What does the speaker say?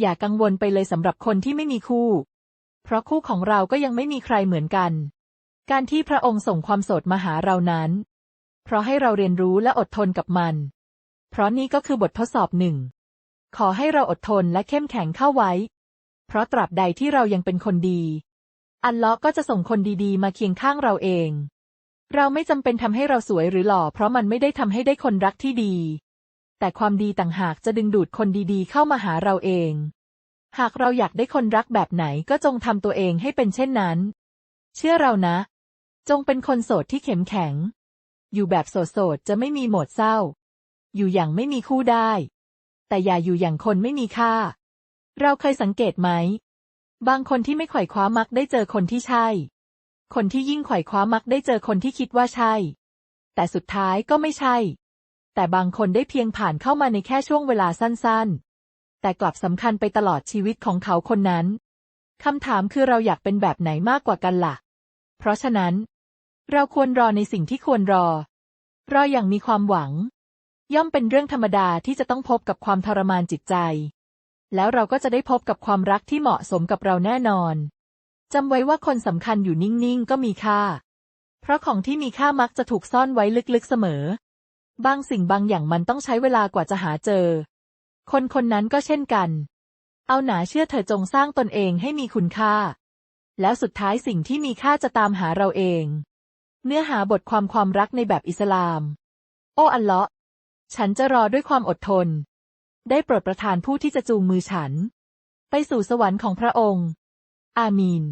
อย่ากังวลไปเลยสำหรับคนที่ไม่มีคู่ เพราะคู่ของเราก็ยังไม่มีใครเหมือนกัน การที่พระองค์ส่งความโสดมาหาเรานั้น เพราะให้เราเรียนรู้และอดทนกับมัน เพราะนี่ก็คือบททดสอบหนึ่ง ขอให้เราอดทนและเข้มแข็งเข้าไว้ เพราะตราบใดที่เรายังเป็นคนดี อัลเลาะห์ก็จะส่งคนดีๆ มาเคียงข้างเราเอง เราไม่จำเป็นทำให้เราสวยหรือหล่อ เพราะมันไม่ได้ทำให้ได้คนรักที่ดี แต่ความดีต่างหากจะดึงดูดคนดีๆ เข้ามาหาเราเอง หากเราอยากได้คนรักแบบไหนก็จงทำตัวเองให้เป็นเช่นนั้น เชื่อเรานะ จงเป็นคนโสดที่เข้มแข็ง อยู่แบบโสดๆจะไม่มีโหมดเศร้า อยู่อย่างไม่มีคู่ได้ แต่อย่าอยู่อย่างคนไม่มีค่า เราเคยสังเกตไหม บางคนที่ไม่ไขว่คว้ามักได้เจอคนที่ใช่ คนที่ยิ่งไขว่คว้ามักได้เจอคนที่คิดว่าใช่ แต่สุดท้ายก็ไม่ใช่ แต่บางคนได้เพียงผ่านเข้ามาในแค่ช่วงเวลาสั้นๆ แต่กลับสำคัญไปตลอดชีวิตของเขาคนนั้น คำถามคือเราอยากเป็นแบบไหนมากกว่ากันล่ะ เพราะฉะนั้น เราควรรอในสิ่งที่ควรรอ รออย่างมีความหวัง ย่อมเป็นเรื่องธรรมดาที่จะต้องพบกับความทรมานจิตใจ แล้วเราก็จะได้พบกับความรักที่เหมาะสมกับเราแน่นอนจำไว้ว่าคนสำคัญอยู่นิ่งๆ ก็มีค่า เพราะของที่มีค่ามักจะถูกซ่อนไว้ลึกๆเสมอ บางสิ่งบางอย่างมันต้องใช้เวลากว่าจะหาเจอ คนคนนั้นก็เช่นกัน เอาหนาเชื่อเธอจงสร้างตนเองให้มีคุณค่า แล้วสุดท้ายสิ่งที่มีค่าจะตามหาเราเอง เนื้อหาบทความความรักในแบบอิสลาม โอ้อัลเลาะห์ฉันจะรอด้วยความอดทน ได้โปรดประทานผู้ที่จะจูงมือฉัน ไปสู่สวรรค์ของพระองค์ อามีน